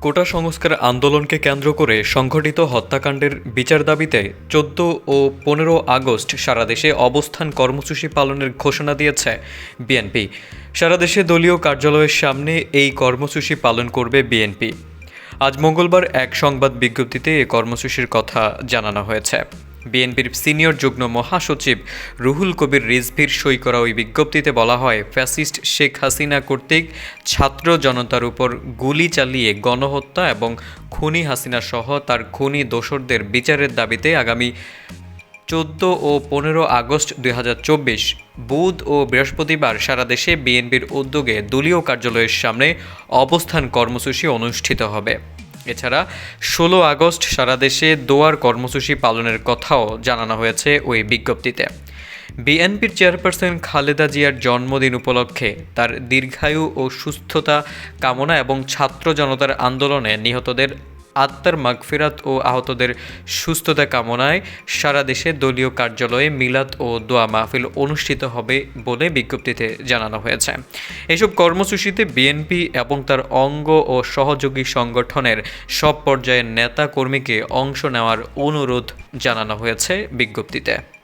কোটা সংস্কার আন্দোলনকে কেন্দ্র করে সংঘটিত হত্যাকাণ্ডের বিচার দাবিতে চোদ্দ ও পনেরো আগস্ট সারা দেশে অবস্থান কর্মসূচি পালনের ঘোষণা দিয়েছে বিএনপি। সারা দেশে দলীয় কার্যালয়ের সামনে এই কর্মসূচি পালন করবে বিএনপি। আজ মঙ্গলবার এক সংবাদ বিজ্ঞপ্তিতে এ কর্মসূচির কথা জানানো হয়েছে। বিএনপির সিনিয়র যুগ্ম মহাসচিব রুহুল কবির রিজভির সই করা ওই বিজ্ঞপ্তিতে বলা হয়, ফ্যাসিস্ট শেখ হাসিনা কর্তৃক ছাত্র জনতার উপর গুলি চালিয়ে গণহত্যা এবং খুনি হাসিনা সহ তার খুনি দোসরদের বিচারের দাবিতে আগামী চোদ্দ ও পনেরো আগস্ট দু হাজার চব্বিশ, বুধ ও বৃহস্পতিবার সারা দেশে বিএনপির উদ্যোগে দলীয় কার্যালয়ের সামনে অবস্থান কর্মসূচি অনুষ্ঠিত হবে। এছাড়া ষোলো আগস্ট সারা দেশে দোয়ার কর্মসূচি পালনের কথাও জানানো হয়েছে ওই বিজ্ঞপ্তিতে। বিএনপির চেয়ারপারসন খালেদা জিয়ার জন্মদিন উপলক্ষে তার দীর্ঘায়ু ও সুস্থতা কামনা এবং ছাত্র জনতার আন্দোলনে নিহতদের আত্মার মাগফিরাত ও আহতদের সুস্থতা কামনায় সারা দেশে দলীয় কার্যালয়ে মিলাদ ও দোয়া মাহফিল অনুষ্ঠিত হবে বলে বিজ্ঞপ্তিতে জানানো হয়েছে। এসব কর্মসূচিতে বিএনপি এবং তার অঙ্গ ও সহযোগী সংগঠনের সব পর্যায়ের নেতা কর্মীকে অংশ নেওয়ার অনুরোধ জানানো হয়েছে বিজ্ঞপ্তিতে।